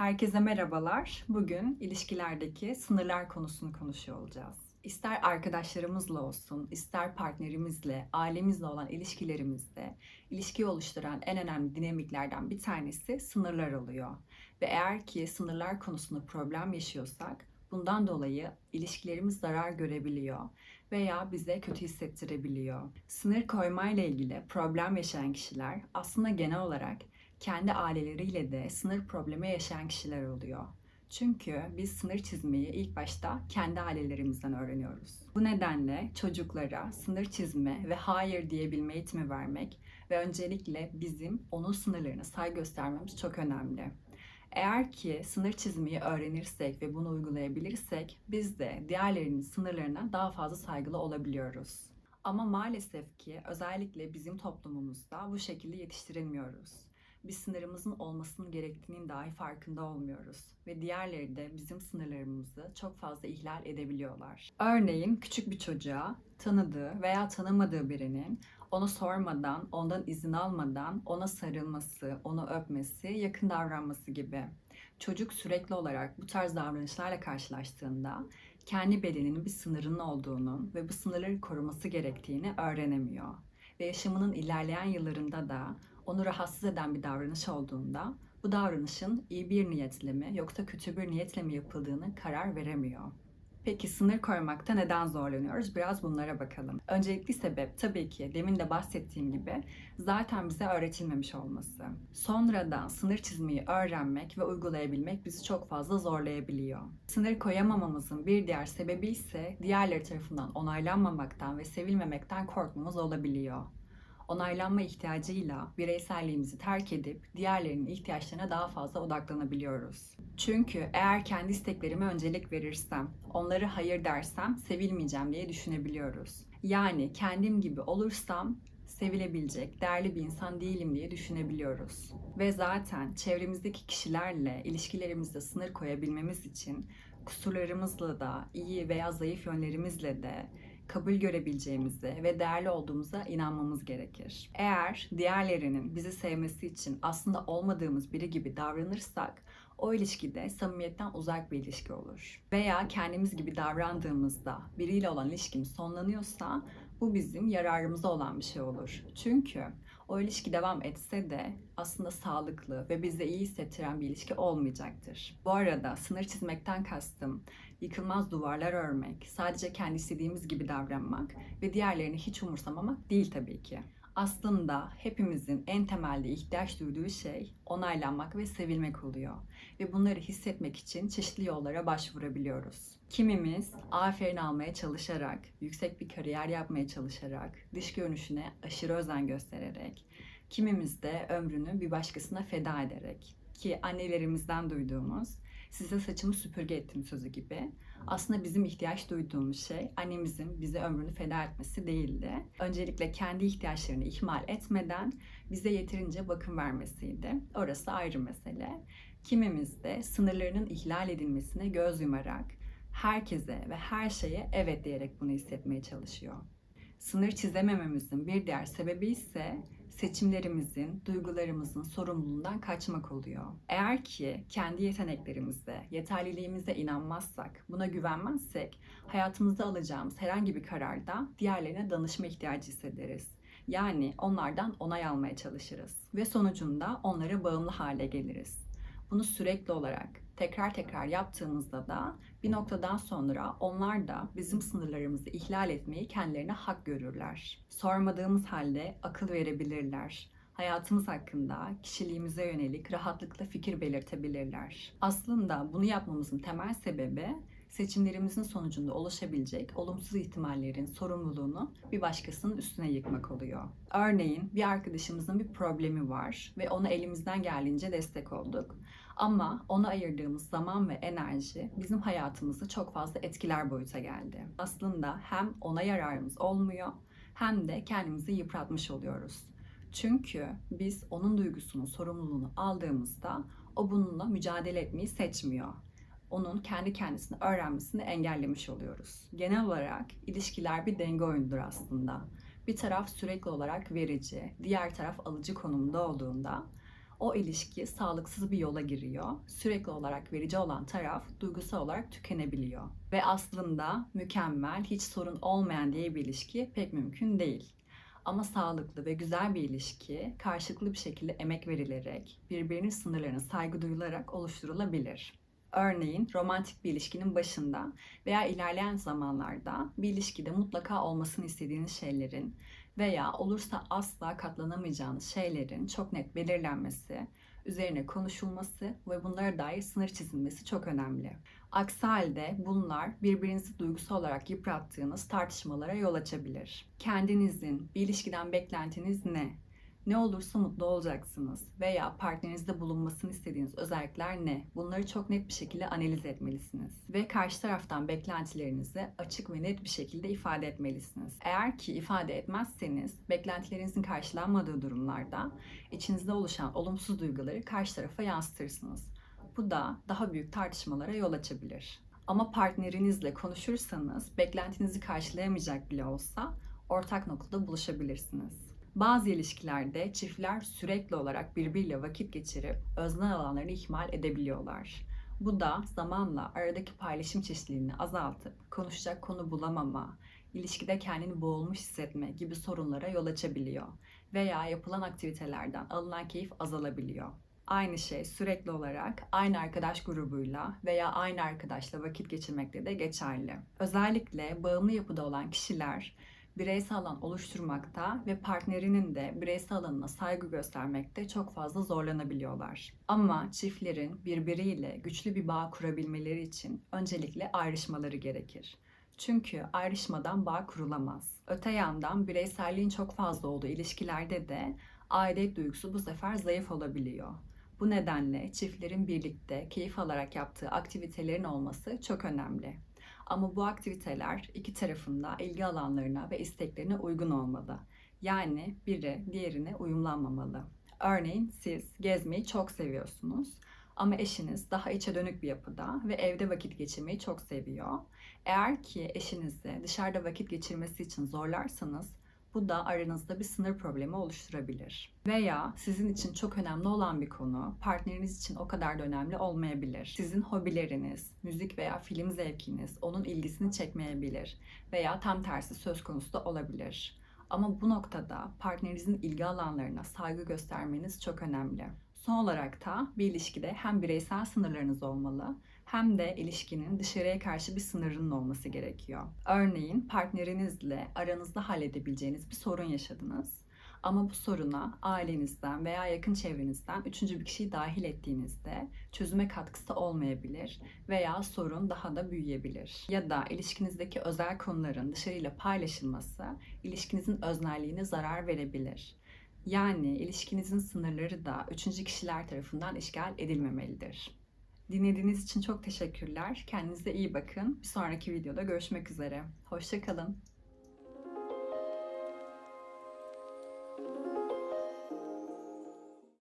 Herkese merhabalar. Bugün ilişkilerdeki sınırlar konusunu konuşuyor olacağız. İster arkadaşlarımızla olsun, ister partnerimizle, ailemizle olan ilişkilerimizde ilişkiyi oluşturan en önemli dinamiklerden bir tanesi sınırlar oluyor. Ve eğer ki sınırlar konusunda problem yaşıyorsak bundan dolayı ilişkilerimiz zarar görebiliyor veya bize kötü hissettirebiliyor. Sınır koymayla ilgili problem yaşayan kişiler aslında genel olarak kendi aileleriyle de sınır problemi yaşayan kişiler oluyor. Çünkü biz sınır çizmeyi ilk başta kendi ailelerimizden öğreniyoruz. Bu nedenle çocuklara sınır çizme ve hayır diyebilme eğitimi vermek ve öncelikle bizim onun sınırlarına saygı göstermemiz çok önemli. Eğer ki sınır çizmeyi öğrenirsek ve bunu uygulayabilirsek biz de diğerlerinin sınırlarına daha fazla saygılı olabiliyoruz. Ama maalesef ki özellikle bizim toplumumuzda bu şekilde yetiştirilmiyoruz bir sınırımızın olmasının gerektiğinin dahi farkında olmuyoruz ve diğerleri de bizim sınırlarımızı çok fazla ihlal edebiliyorlar. Örneğin küçük bir çocuğa tanıdığı veya tanımadığı birinin ona sormadan, ondan izin almadan ona sarılması, onu öpmesi, yakın davranması gibi. Çocuk sürekli olarak bu tarz davranışlarla karşılaştığında kendi bedeninin bir sınırının olduğunu ve bu sınırları koruması gerektiğini öğrenemiyor. Ve yaşamının ilerleyen yıllarında da onu rahatsız eden bir davranış olduğunda bu davranışın iyi bir niyetle mi yoksa kötü bir niyetle mi yapıldığını karar veremiyor. Peki sınır koymakta neden zorlanıyoruz? Biraz bunlara bakalım. Öncelikli sebep tabii ki demin de bahsettiğim gibi zaten bize öğretilmemiş olması. Sonradan sınır çizmeyi öğrenmek ve uygulayabilmek bizi çok fazla zorlayabiliyor. Sınır koyamamamızın bir diğer sebebi ise diğerleri tarafından onaylanmamaktan ve sevilmemekten korkmamız olabiliyor onaylanma ihtiyacıyla bireyselliğimizi terk edip diğerlerinin ihtiyaçlarına daha fazla odaklanabiliyoruz. Çünkü eğer kendi isteklerime öncelik verirsem, onları hayır dersem sevilmeyeceğim diye düşünebiliyoruz. Yani kendim gibi olursam sevilebilecek, değerli bir insan değilim diye düşünebiliyoruz. Ve zaten çevremizdeki kişilerle ilişkilerimizde sınır koyabilmemiz için kusurlarımızla da, iyi veya zayıf yönlerimizle de kabul görebileceğimize ve değerli olduğumuza inanmamız gerekir. Eğer diğerlerinin bizi sevmesi için aslında olmadığımız biri gibi davranırsak o ilişkide samimiyetten uzak bir ilişki olur. Veya kendimiz gibi davrandığımızda biriyle olan ilişkimiz sonlanıyorsa bu bizim yararımıza olan bir şey olur. Çünkü o ilişki devam etse de aslında sağlıklı ve bize iyi hissettiren bir ilişki olmayacaktır. Bu arada sınır çizmekten kastım yıkılmaz duvarlar örmek, sadece kendi istediğimiz gibi davranmak ve diğerlerini hiç umursamamak değil tabii ki. Aslında hepimizin en temelde ihtiyaç duyduğu şey onaylanmak ve sevilmek oluyor. Ve bunları hissetmek için çeşitli yollara başvurabiliyoruz. Kimimiz aferin almaya çalışarak, yüksek bir kariyer yapmaya çalışarak, dış görünüşüne aşırı özen göstererek, kimimiz de ömrünü bir başkasına feda ederek ki annelerimizden duyduğumuz size saçımı süpürge ettim sözü gibi. Aslında bizim ihtiyaç duyduğumuz şey annemizin bize ömrünü feda etmesi değildi. Öncelikle kendi ihtiyaçlarını ihmal etmeden bize yeterince bakım vermesiydi. Orası ayrı mesele. Kimimiz de sınırlarının ihlal edilmesine göz yumarak herkese ve her şeye evet diyerek bunu hissetmeye çalışıyor. Sınır çizemememizin bir diğer sebebi ise seçimlerimizin, duygularımızın sorumluluğundan kaçmak oluyor. Eğer ki kendi yeteneklerimize, yeterliliğimize inanmazsak, buna güvenmezsek hayatımızda alacağımız herhangi bir kararda diğerlerine danışma ihtiyacı hissederiz. Yani onlardan onay almaya çalışırız ve sonucunda onlara bağımlı hale geliriz. Bunu sürekli olarak tekrar tekrar yaptığımızda da bir noktadan sonra onlar da bizim sınırlarımızı ihlal etmeyi kendilerine hak görürler. Sormadığımız halde akıl verebilirler. Hayatımız hakkında kişiliğimize yönelik rahatlıkla fikir belirtebilirler. Aslında bunu yapmamızın temel sebebi seçimlerimizin sonucunda oluşabilecek olumsuz ihtimallerin sorumluluğunu bir başkasının üstüne yıkmak oluyor. Örneğin bir arkadaşımızın bir problemi var ve ona elimizden geldiğince destek olduk. Ama ona ayırdığımız zaman ve enerji bizim hayatımızı çok fazla etkiler boyuta geldi. Aslında hem ona yararımız olmuyor hem de kendimizi yıpratmış oluyoruz. Çünkü biz onun duygusunun sorumluluğunu aldığımızda o bununla mücadele etmeyi seçmiyor. Onun kendi kendisini öğrenmesini engellemiş oluyoruz. Genel olarak ilişkiler bir denge oyunudur aslında. Bir taraf sürekli olarak verici, diğer taraf alıcı konumda olduğunda o ilişki sağlıksız bir yola giriyor. Sürekli olarak verici olan taraf duygusal olarak tükenebiliyor. Ve aslında mükemmel, hiç sorun olmayan diye bir ilişki pek mümkün değil. Ama sağlıklı ve güzel bir ilişki karşılıklı bir şekilde emek verilerek, birbirinin sınırlarına saygı duyularak oluşturulabilir. Örneğin romantik bir ilişkinin başında veya ilerleyen zamanlarda bir ilişkide mutlaka olmasını istediğiniz şeylerin veya olursa asla katlanamayacağınız şeylerin çok net belirlenmesi, üzerine konuşulması ve bunlara dair sınır çizilmesi çok önemli. Aksi halde bunlar birbirinizi duygusal olarak yıprattığınız tartışmalara yol açabilir. Kendinizin bir ilişkiden beklentiniz ne? Ne olursa mutlu olacaksınız veya partnerinizde bulunmasını istediğiniz özellikler ne? Bunları çok net bir şekilde analiz etmelisiniz. Ve karşı taraftan beklentilerinizi açık ve net bir şekilde ifade etmelisiniz. Eğer ki ifade etmezseniz beklentilerinizin karşılanmadığı durumlarda içinizde oluşan olumsuz duyguları karşı tarafa yansıtırsınız. Bu da daha büyük tartışmalara yol açabilir. Ama partnerinizle konuşursanız beklentinizi karşılayamayacak bile olsa ortak noktada buluşabilirsiniz. Bazı ilişkilerde çiftler sürekli olarak birbiriyle vakit geçirip öznel alanlarını ihmal edebiliyorlar. Bu da zamanla aradaki paylaşım çeşitliliğini azaltıp konuşacak konu bulamama, ilişkide kendini boğulmuş hissetme gibi sorunlara yol açabiliyor veya yapılan aktivitelerden alınan keyif azalabiliyor. Aynı şey sürekli olarak aynı arkadaş grubuyla veya aynı arkadaşla vakit geçirmekte de geçerli. Özellikle bağımlı yapıda olan kişiler bireysel alan oluşturmakta ve partnerinin de bireysel alanına saygı göstermekte çok fazla zorlanabiliyorlar. Ama çiftlerin birbiriyle güçlü bir bağ kurabilmeleri için öncelikle ayrışmaları gerekir. Çünkü ayrışmadan bağ kurulamaz. Öte yandan bireyselliğin çok fazla olduğu ilişkilerde de aidiyet duygusu bu sefer zayıf olabiliyor. Bu nedenle çiftlerin birlikte keyif alarak yaptığı aktivitelerin olması çok önemli. Ama bu aktiviteler iki tarafında ilgi alanlarına ve isteklerine uygun olmalı. Yani biri diğerine uyumlanmamalı. Örneğin siz gezmeyi çok seviyorsunuz ama eşiniz daha içe dönük bir yapıda ve evde vakit geçirmeyi çok seviyor. Eğer ki eşinizi dışarıda vakit geçirmesi için zorlarsanız bu da aranızda bir sınır problemi oluşturabilir. Veya sizin için çok önemli olan bir konu partneriniz için o kadar da önemli olmayabilir. Sizin hobileriniz, müzik veya film zevkiniz onun ilgisini çekmeyebilir veya tam tersi söz konusu da olabilir. Ama bu noktada partnerinizin ilgi alanlarına saygı göstermeniz çok önemli. Son olarak da bir ilişkide hem bireysel sınırlarınız olmalı hem de ilişkinin dışarıya karşı bir sınırının olması gerekiyor. Örneğin partnerinizle aranızda halledebileceğiniz bir sorun yaşadınız. Ama bu soruna ailenizden veya yakın çevrenizden üçüncü bir kişiyi dahil ettiğinizde çözüme katkısı olmayabilir veya sorun daha da büyüyebilir. Ya da ilişkinizdeki özel konuların dışarıyla paylaşılması ilişkinizin öznelliğine zarar verebilir. Yani ilişkinizin sınırları da üçüncü kişiler tarafından işgal edilmemelidir. Dinlediğiniz için çok teşekkürler. Kendinize iyi bakın. Bir sonraki videoda görüşmek üzere. Hoşçakalın.